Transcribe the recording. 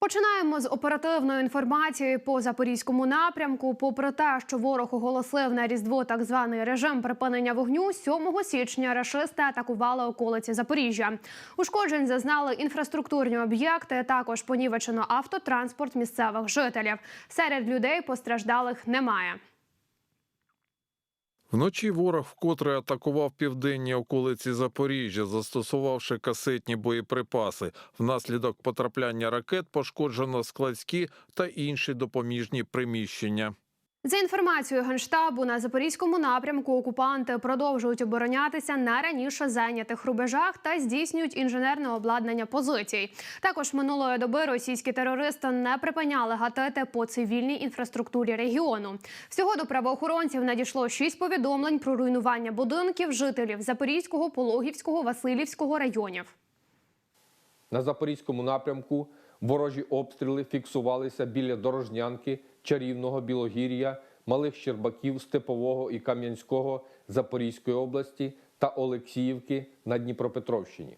Починаємо з оперативної інформації по запорізькому напрямку. Попри те, що ворог оголосив на різдво так званий режим припинення вогню, 7 січня рашисти атакували околиці Запоріжжя. Ушкоджень зазнали інфраструктурні об'єкти. Також понівечено автотранспорт місцевих жителів. Серед людей постраждалих немає. Вночі ворог вкотре атакував південні околиці Запоріжжя, застосувавши касетні боєприпаси. Внаслідок потрапляння ракет пошкоджено складські та інші допоміжні приміщення. За інформацією генштабу на запорізькому напрямку окупанти продовжують оборонятися на раніше зайнятих рубежах та здійснюють інженерне обладнання позицій. Також минулої доби російські терористи не припиняли гатити по цивільній інфраструктурі регіону. Всього до правоохоронців надійшло шість повідомлень про руйнування будинків жителів Запорізького, Пологівського, Васильівського районів. На запорізькому напрямку ворожі обстріли фіксувалися біля Дорожнянки, Чарівного, Білогір'я, Малих Щербаків, Степового і Кам'янського Запорізької області та Олексіївки на Дніпропетровщині.